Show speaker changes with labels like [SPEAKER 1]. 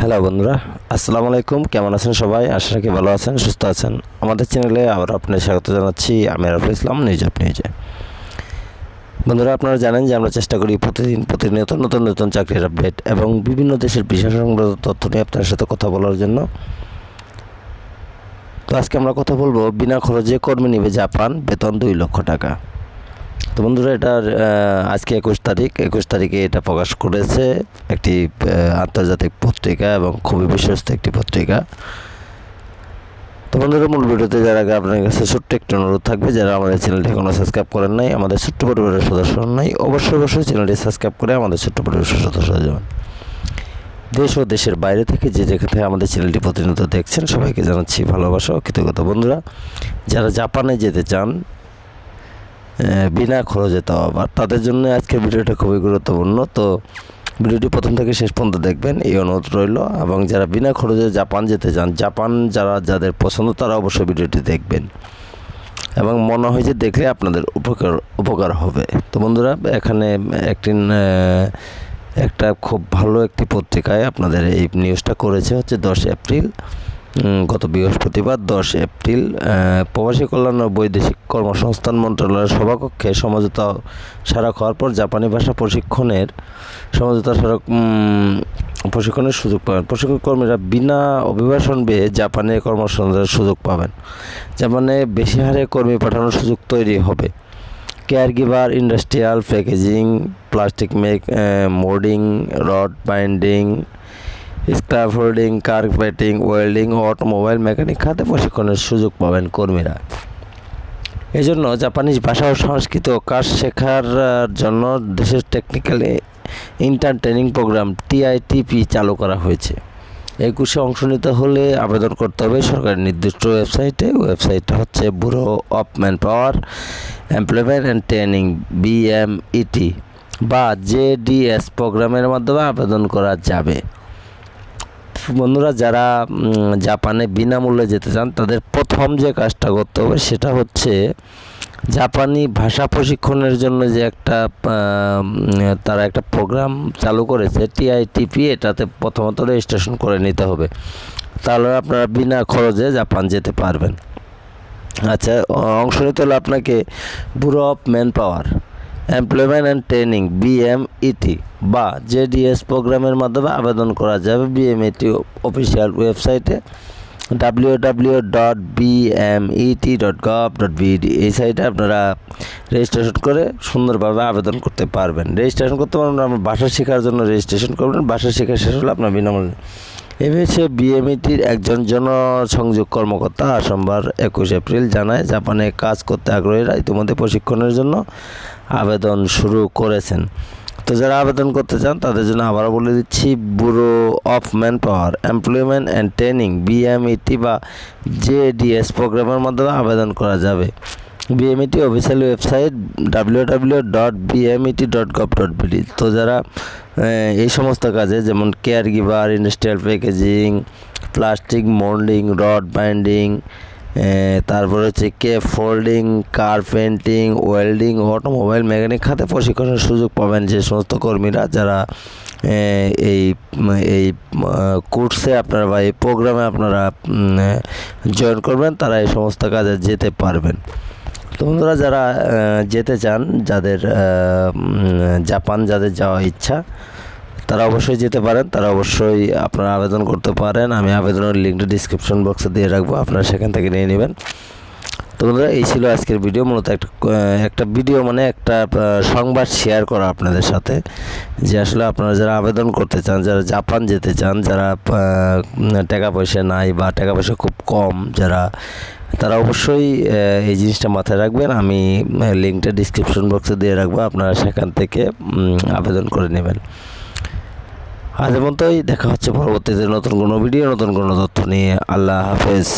[SPEAKER 1] Hello বন্ধুরা, আসসালামু আলাইকুম। কেমন আছেন সবাই? আশা রাখি ভালো আছেন, সুস্থ আছেন। আমাদের চ্যানেলে আবার আপনাদের স্বাগত জানাচ্ছি। আমি আরফুল ইসলাম, নিউজ আপ নিউজে। বন্ধুরা, আপনারা জানেন যে আমরা চেষ্টা করি প্রতিদিন প্রতিনিয়ত নতুন নতুন চাকরির আপডেট এবং বিভিন্ন দেশের বিশেষ সংক্রান্ত তথ্য নিয়ে আপনার সাথে কথা বলার জন্য। তো আজকে আমরা কথা বলব, বিনা খরচে কর্মী নিবে জাপান, বেতন দুই লক্ষ টাকা। তো বন্ধুরা, এটার আজকে একুশ তারিখ। একুশ তারিখে এটা প্রকাশ করেছে একটি আন্তর্জাতিক পত্রিকা এবং খুবই বিশ্বস্ত একটি পত্রিকা। তো বন্ধুরা, মূল ভিডিওতে যার আগে আপনার কাছে ছোট্ট একটি অনুরোধ থাকবে, যারা আমাদের চ্যানেলটি এখনও সাবস্ক্রাইব করেন নাই, আমাদের ছোট্ট পরিবারের সদস্য নাই, অবশ্যই অবশ্যই চ্যানেলটি সাবস্ক্রাইব করে আমাদের ছোট্ট পরিবারের সদস্য হয়ে যাবেন। দেশ ও দেশের বাইরে থেকে যে যেখান থেকে আমাদের চ্যানেলটি প্রতিনিয়ত দেখছেন, সবাইকে জানাচ্ছি ভালোবাসা ও কৃতজ্ঞতা। বন্ধুরা, যারা জাপানে যেতে চান বিনা খরচে তাও আবার। তাদের জন্য আজকের ভিডিওটা খুবই গুরুত্বপূর্ণ। তো ভিডিওটি প্রথম থেকে শেষ পর্যন্ত দেখবেন, এই অনুরোধ রইল। এবং যারা বিনা খরচে জাপান যেতে চান, জাপান যারা, যাদের পছন্দ, তারা অবশ্যই ভিডিওটি দেখবেন। এবং মনে হয় যে দেখলে আপনাদের উপকার উপকার হবে। তো বন্ধুরা, এখানে একটি একটা খুব ভালো একটি পত্রিকায় আপনাদের এই নিউজটা করেছে, হচ্ছে দশ এপ্রিল। গত বৃহস্পতিবার দশ এপ্রিল প্রবাসী কল্যাণ ও বৈদেশিক কর্মসংস্থান মন্ত্রণালয়ের সভাকক্ষে সমঝোতা স্মারক হওয়ার পর জাপানি ভাষা প্রশিক্ষণের, সমঝোতা স্মারক প্রশিক্ষণের সুযোগ পাবেন। প্রশিক্ষণ কর্মীরা বিনা অভিবাসন বেয়ে জাপানে কর্মসংস্থানের সুযোগ পাবেন। জাপানে বেশি হারে কর্মী পাঠানোর সুযোগ তৈরি হবে। Care giver industrial packaging, plastic make moulding, rod binding scaffolding carpeting, welding ও অটোমোবাইল মেকানিক খাতে প্রশিক্ষণের সুযোগ পাবেন কর্মীরা। এজন্য জাপানিজ ভাষা ও সংস্কৃত কাজ শেখার জন্য দেশের technical intern training programme TITP চালু করা হয়েছে। একুশে অংশ নিতে হলে আবেদন করতে হবে সরকারের নির্দিষ্ট ওয়েবসাইটে ওয়েবসাইটটা হচ্ছে Bureau of Manpower Employment and Training BMET বা জেডিএস প্রোগ্রামের মাধ্যমে আবেদন করা যাবে। বন্ধুরা, যারা জাপানে বিনামূল্যে যেতে চান, তাদের প্রথম যে কাজটা করতে হবে সেটা হচ্ছে জাপানি ভাষা প্রশিক্ষণের জন্য যে একটা তারা একটা প্রোগ্রাম চালু করেছে টিআইটিপি এটাতে প্রথমত রেজিস্ট্রেশন করে নিতে হবে। তাহলে আপনারা বিনা খরচে জাপান যেতে পারবেন। আচ্ছা অংশ নিতে হলে আপনাকে Bureau of Manpower Employment and Training BMET বা জেডিএস প্রোগ্রামের মাধ্যমে আবেদন করা যাবে। বিএমইটি অফিসিয়াল ওয়েবসাইটে W W dot BMET dot gov dot BD এই সাইটে আপনারা রেজিস্ট্রেশন করে সুন্দরভাবে আবেদন করতে পারবেন। রেজিস্ট্রেশন করতে পারবেন, আপনার ভাষা শেখার জন্য রেজিস্ট্রেশন করবেন। ভাষা শেখা শেষ হলে আপনার বিনামূল্যে এ হচ্ছে বিএমইটির একজন জনসংযোগ কর্মকর্তা সোমবার একুশ এপ্রিল জানায়, জাপানে কাজ করতে আগ্রহীরা ইতিমধ্যে প্রশিক্ষণের জন্য আবেদন শুরু করেছেন। তো যারা আবেদন করতে চান, তাদের জন্য আবারও বলে দিচ্ছি, Bureau of Manpower, Employment and Training, BMET বা জেডিএস প্রোগ্রামের মাধ্যমে আবেদন করা যাবে। BMET official website W W dot BMET dot gov dot BD তো যারা এই সমস্ত কাজে, যেমন care giver industrial packaging plastic moulding rod binding তারপর হচ্ছে scaffolding car painting welding automobile mechanic খাতে প্রশিক্ষণের সুযোগ পাবেন যে সমস্ত কর্মীরা যারা এই এই কোর্সে আপনারা বা এই প্রোগ্রামে আপনারা জয়েন করবেন, তারা এই সমস্ত কাজে যেতে পারবেন। তো বন্ধুরা যারা যেতে চান, যাদের জাপান, যাদের যাওয়া ইচ্ছা, তারা অবশ্যই যেতে পারেন। তারা অবশ্যই আপনারা আবেদন করতে পারেন। আমি আবেদনের লিঙ্কটা ডিসক্রিপশন বক্সে দিয়ে রাখব, আপনারা সেখান থেকে নিয়ে নেবেন। তো বন্ধুরা, এই ছিল আজকের ভিডিও মূলত একটা একটা ভিডিও মানে একটা সংবাদ শেয়ার করা আপনাদের সাথে। যে আসলে আপনারা যারা আবেদন করতে চান, যারা জাপান যেতে চান, যারা টাকা পয়সা নাই বা টাকা পয়সা খুব কম, যারা তারা অবশ্যই এই জিনিসটা মাথায় রাখবেন। আমি লিঙ্কটা ডিসক্রিপশন বক্সে দিয়ে রাখব, আপনারা সেখান থেকে আবেদন করে নেবেন। আজ পর্যন্তই, দেখা হচ্ছে পরবর্তীতে নতুন কোনো ভিডিও নতুন কোনো তথ্য নিয়ে। আল্লাহ হাফেজ।